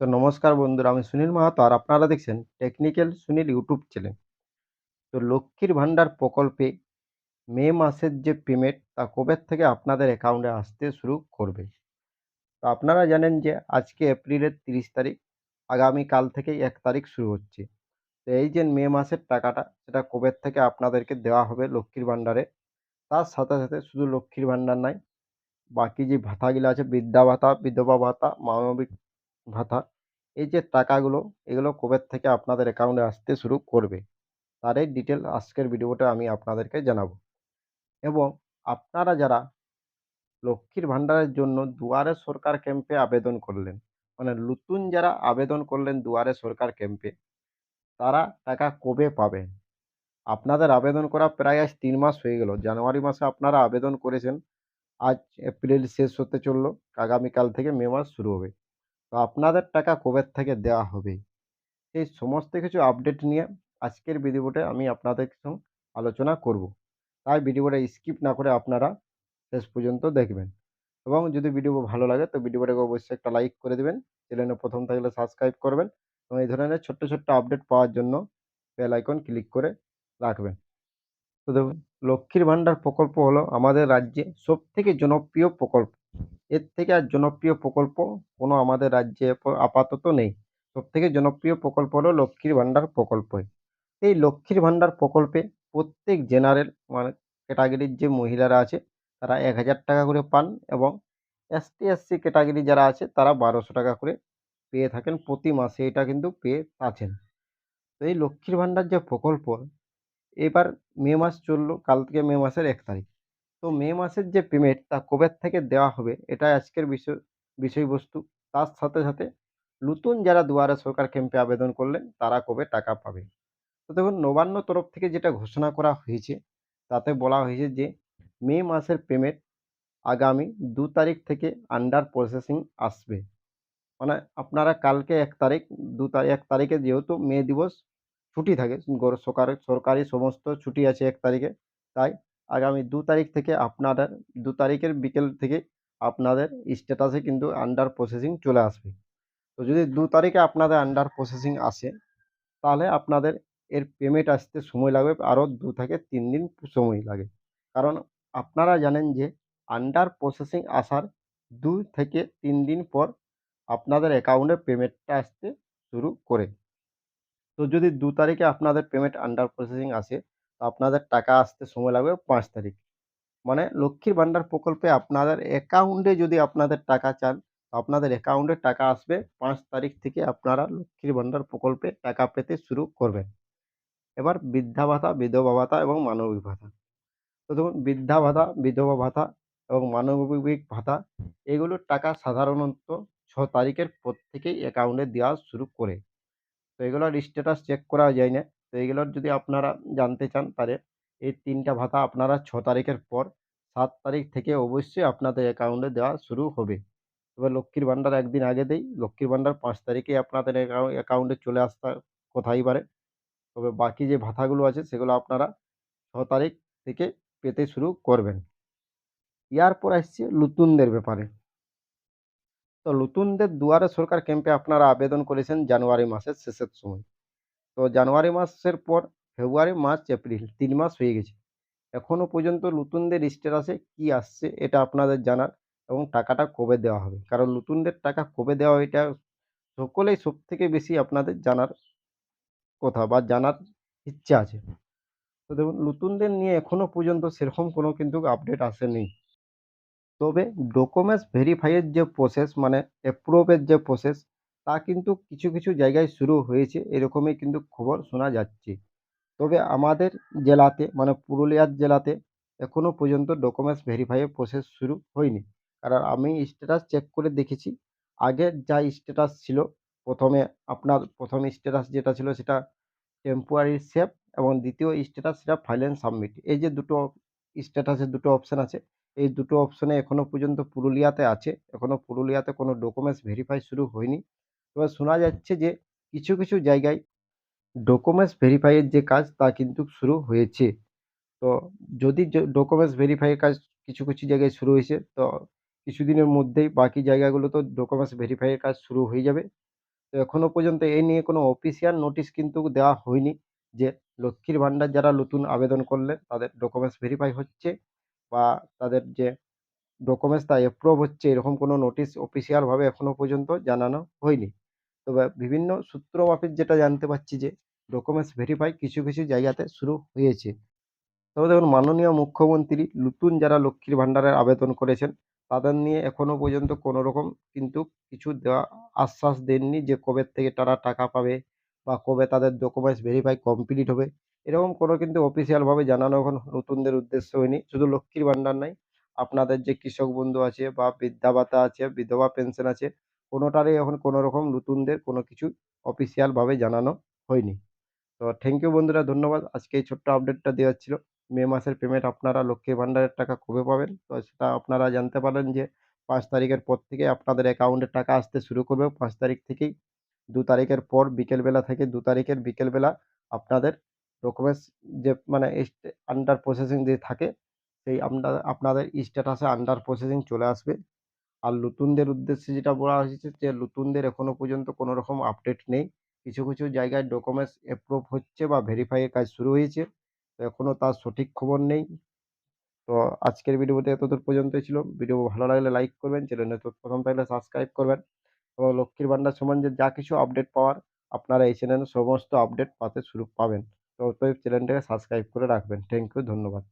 তো নমস্কার বন্ধুরা, আমি সুনীল মাহাতো আর আপনারা দেখছেন টেকনিক্যাল সুনীল ইউটিউব চ্যানেল। তো লক্ষ্মীর ভাণ্ডার প্রকল্পে মে মাসের যে পেমেন্ট, তা কবে থেকে আপনাদের অ্যাকাউন্টে আসতে শুরু করবে? তো আপনারা জানেন যে আজকে এপ্রিলের তিরিশ তারিখ, আগামীকাল থেকেই এক তারিখ শুরু হচ্ছে। তো এই যে মে মাসের টাকাটা, সেটা কবে থেকে আপনাদেরকে দেওয়া হবে লক্ষ্মীর ভাণ্ডারে? তার সাথে সাথে শুধু লক্ষ্মীর ভাণ্ডার নয় বাকি যে ভাতাগুলো আছে, বৃদ্ধা ভাতা, বিধবা ভাতা, মানবিক ভাতা, এই যে টাকাগুলো, এগুলো কবে থেকে আপনাদের অ্যাকাউন্টে আসতে শুরু করবে, তার এই ডিটেল আজকের ভিডিওটা আমি আপনাদেরকে জানাব। এবং আপনারা যারা লক্ষ্মীর ভাণ্ডারের জন্য দুয়ারে সরকার ক্যাম্পে আবেদন করলেন মানে নতুন যারা আবেদন করলেন দুয়ারে সরকার ক্যাম্পে তারা টাকা কবে পাবেন? আপনাদের আবেদন করা প্রায় আজ তিন মাস হয়ে গেল। জানুয়ারি মাসে আপনারা আবেদন করেছেন, আজ এপ্রিল শেষ হতে চলল, আগামীকাল থেকে মে মাস শুরু হবে। তো আপনাদের টাকা কবে থেকে দেওয়া হবে? এই সমস্ত কিছু আপডেট নিয়ে আজকের ভিডিওতে আমি আপনাদের সঙ্গে আলোচনা করব। তাই ভিডিওটা স্কিপ না করে আপনারা শেষ পর্যন্ত দেখবেন। এবং যদি ভিডিও ভালো লাগে তো ভিডিওটাকে অবশ্যই একটা লাইক করে দেবেন। চ্যানেলে প্রথম থাকলে সাবস্ক্রাইব করবেন এবং এই ধরনের ছোট্ট ছোট্ট আপডেট পাওয়ার জন্য বেল আইকন ক্লিক করে রাখবেন। তো দেখুন, লক্ষ্মীর ভাণ্ডার প্রকল্প হলো আমাদের রাজ্যে সব থেকে জনপ্রিয় প্রকল্প। এর থেকে আর জনপ্রিয় প্রকল্প কোনো আমাদের রাজ্যে আপাতত নেই। সব থেকে জনপ্রিয় প্রকল্প হলো লক্ষ্মীর ভাণ্ডার প্রকল্প এই লক্ষ্মীর ভাণ্ডার প্রকল্পে প্রত্যেক জেনারেল মানে ক্যাটাগরির যে মহিলারা আছে, তারা এক হাজার টাকা করে পান এবং এসটি এসসি ক্যাটাগরি যারা আছে, তারা বারোশো টাকা করে পেয়ে থাকেন প্রতি মাসে। এটা কিন্তু পেয়ে আছেন। তো এই লক্ষ্মীর ভাণ্ডার যে প্রকল্প, এবার মে মাস চলল কাল থেকে মে মাসের এক তারিখ। তো মে মাসের যে পেমেন্ট তা কবে থেকে দেওয়া হবে, এটাই আজকের বিষয়, বিষয়বস্তু। তার সাথে সাথে নতুন যারা দুয়ারে সরকার ক্যাম্পে আবেদন করলেন, তারা কবে টাকা পাবে? তো দেখুন, নবান্ন তরফ থেকে যেটা ঘোষণা করা হয়েছে, তাতে বলা হয়েছে যে মে মাসের পেমেন্ট আগামী দু তারিখ থেকে আন্ডার প্রসেসিং আসবে। মানে আপনারা কালকে এক তারিখ, দু তারিখ এক তারিখে যেহেতু মে দিবস ছুটি থাকে সরকারি সমস্ত ছুটি আছে এক তারিখে, তাই আগামী দু তারিখ থেকে আপনাদের, দু তারিখের বিকেল থেকে আপনাদের স্ট্যাটাসে কিন্তু আন্ডার প্রসেসিং চলে আসবে। তো যদি দু তারিখে আপনাদের আন্ডার প্রসেসিং আসে, তাহলে আপনাদের এর পেমেন্ট আসতে সময় লাগবে আরও দু থেকে তিন দিন সময় লাগে। কারণ আপনারা জানেন যে আন্ডার প্রসেসিং আসার দু থেকে তিন দিন পর আপনাদের অ্যাকাউন্টে পেমেন্টটা আসতে শুরু করে। তো যদি দু তারিখে আপনাদের পেমেন্ট আন্ডার প্রসেসিং আসে আপনাদের টাকা আসতে সময় লাগবে পাঁচ তারিখ। মানে লক্ষ্মীর ভাণ্ডার প্রকল্পে আপনাদের অ্যাকাউন্টে যদি আপনাদের টাকা চান আপনাদের অ্যাকাউন্টে টাকা আসবে পাঁচ তারিখ থেকে আপনারা লক্ষ্মীর ভাণ্ডার প্রকল্পে টাকা পেতে শুরু করবেন। এবার বৃদ্ধা ভাতা, বিধবা ভাতা এবং মানবিক ভাতা। তো দেখুন, বৃদ্ধা ভাতা, বিধবা ভাতা এবং মানবিক ভাতা এগুলোর টাকা সাধারণত ছ তারিখের পর থেকেই অ্যাকাউন্টে দেওয়া শুরু করে। তো এগুলোর স্ট্যাটাস চেক করা যায় না। তো এগুলোর যদি আপনারা জানতে চান, তাহলে এই তিনটা ভাতা আপনারা ছ তারিখের পর, সাত তারিখ থেকে অবশ্যই আপনাদের অ্যাকাউন্টে দেওয়া শুরু হবে। এবার লক্ষ্মীর ভাণ্ডার একদিন আগে দেই, লক্ষ্মীর ভাণ্ডার পাঁচ তারিখে আপনাদের অ্যাকাউন্টে চলে আসতে কোথায় পারে তবে বাকি যে ভাতাগুলো আছে, সেগুলো আপনারা ছ তারিখ থেকে পেতে শুরু করবেন। ইয়ার পর আসছে নতুনদের ব্যাপারে। তো নতুনদের দুয়ারে সরকার ক্যাম্পে আপনারা আবেদন করেছেন জানুয়ারি মাসের শেষের সময়। তো জানুয়ারি মাসের পর ফেব্রুয়ারি, মার্চ, এপ্রিল তিন মাস হয়ে গেছে। এখনও পর্যন্ত নতুনদের স্ট্যাটাসে কি আসছে এটা আপনাদের জানার এবং টাকাটা কবে দেওয়া হবে। কারণ নতুনদের টাকা কবে দেওয়া এটা সকলেই সব থেকে বেশি আপনাদের জানার কথা বা জানার ইচ্ছা আছে। তো দেখুন, নতুনদের নিয়ে এখনও পর্যন্ত সেরকম কোনো কিন্তু আপডেট আসেনি। তবে ডকুমেন্টস ভেরিফাইয়ের যে প্রসেস মানে অ্যাপ্রুভের যে প্রসেস তা কিন্তু কিছু কিছু জায়গায় শুরু হয়েছে। এরকমই কিন্তু খবর শোনা যাচ্ছে। তবে আমাদের জেলাতে মানে পুরুলিয়ার জেলাতে এখনও পর্যন্ত ডকুমেন্টস ভেরিফাইয়ের প্রসেস শুরু হয়নি। কারণ আমি স্ট্যাটাস চেক করে দেখেছি। আগের যা স্ট্যাটাস ছিল, প্রথমে আপনার প্রথম স্ট্যাটাস যেটা ছিল সেটা টেম্পোরারি সেভ এবং দ্বিতীয় স্ট্যাটাস সেটা ফাইল সাবমিট এই যে দুটো স্ট্যাটাসের দুটো অপশান আছে, এই দুটো অপশনে এখনও পর্যন্ত পুরুলিয়াতে আছে। এখনও পুরুলিয়াতে কোনো ডকুমেন্টস ভেরিফাই শুরু হয়নি। তবে শোনা যাচ্ছে যে কিছু কিছু জায়গায় ডকুমেন্টস ভেরিফাইয়ের যে কাজ তা কিন্তু শুরু হয়েছে। তো যদি ডকুমেন্টস ভেরিফাইয়ের কাজ কিছু কিছু জায়গায় শুরু হয়েছে, তো কিছুদিনের মধ্যেই বাকি জায়গাগুলো তো ডকুমেন্টস ভেরিফাইয়ের কাজ শুরু হয়ে যাবে। তো এখনও পর্যন্ত এই নিয়ে কোনো অফিসিয়াল নোটিশ কিন্তু দেওয়া হয়নি যে লক্ষ্মীর ভান্ডার যারা নতুন আবেদন করলেন, তাদের ডকুমেন্টস ভেরিফাই হচ্ছে বা তাদের যে ডকুমেন্টস তা অ্যাপ্রুভ হচ্ছে, এরকম কোনো নোটিশ অফিসিয়ালভাবে এখনও পর্যন্ত জানানো হয়নি। তবে বিভিন্ন সূত্র মাফিক যেটা জানতে পারছি যে ডকুমেন্টস ভেরিফাই কিছু কিছু জায়গাতে শুরু হয়েছে। তবে দেখুন, মাননীয় মুখ্যমন্ত্রী নতুন যারা লক্ষ্মীর ভান্ডারের আবেদন করেছেন, তাদের নিয়ে এখনও পর্যন্ত কোনো রকম কিন্তু কিছু দেওয়া আশ্বাস দেননি যে, কবে থেকে তারা টাকা পাবে বা কবে তাদের ডকুমেন্টস ভেরিফাই কমপ্লিট হবে। এরকম কোনো কিন্তু অফিসিয়ালভাবে জানানো এখন নতুনদের উদ্দেশ্য হয়নি। শুধু লক্ষ্মীর ভাণ্ডার নাই, আপনাদের যে কৃষক বন্ধু আছে বা বৃদ্ধা ভাতা আছে, বিধবা পেনশন আছে কোনোটারই এখন কোনো রকম নতুনদের কোনো কিছু অফিসিয়ালভাবে জানানো হয়নি। তো থ্যাংক ইউ বন্ধুরা, ধন্যবাদ। আজকে এই ছোট্ট আপডেটটা দেওয়ার ছিল। মে মাসের পেমেন্ট আপনারা লক্ষ্মীর ভান্ডারের টাকা কবে পাবেন? তো সেটা আপনারা জানতে পারেন যে পাঁচ তারিখের পর থেকে আপনাদের অ্যাকাউন্টে টাকা আসতে শুরু করবে। পাঁচ তারিখ থেকেই দু তারিখের পর বিকেলবেলা থেকে দু তারিখের বিকেলবেলা আপনাদের ডকুমেন্টস যে মানে আন্ডার প্রসেসিং যে থাকে, সেই আপনার আপনাদের স্ট্যাটাসে আন্ডার প্রসেসিং চলে আসবে। আর নতুনদের উদ্দেশ্যে যেটা বলা হয়েছে যে, নতুনদের এখনও পর্যন্ত কোনো রকম আপডেট নেই। কিছু কিছু জায়গায় ডকুমেন্টস অ্যাপ্রুভ হচ্ছে বা ভেরিফাইয়ের কাজ শুরু হয়েছে। তো এখনও তার সঠিক খবর নেই। তো আজকের ভিডিওতে এতদূর পর্যন্ত ছিল। ভিডিও ভালো লাগলে লাইক করবেন চ্যানেলে প্রথম থাকলে সাবস্ক্রাইব করবেন এবং লক্ষ্মীর ভান্ডার সম্বন্ধে যা কিছু আপডেট পাওয়ার, আপনারা এই চ্যানেলে সমস্ত আপডেট পাতে শুরু, পাবেন। তো অতএব চ্যানেলটাকে সাবস্ক্রাইব করে রাখবেন। থ্যাংক ইউ ধন্যবাদ।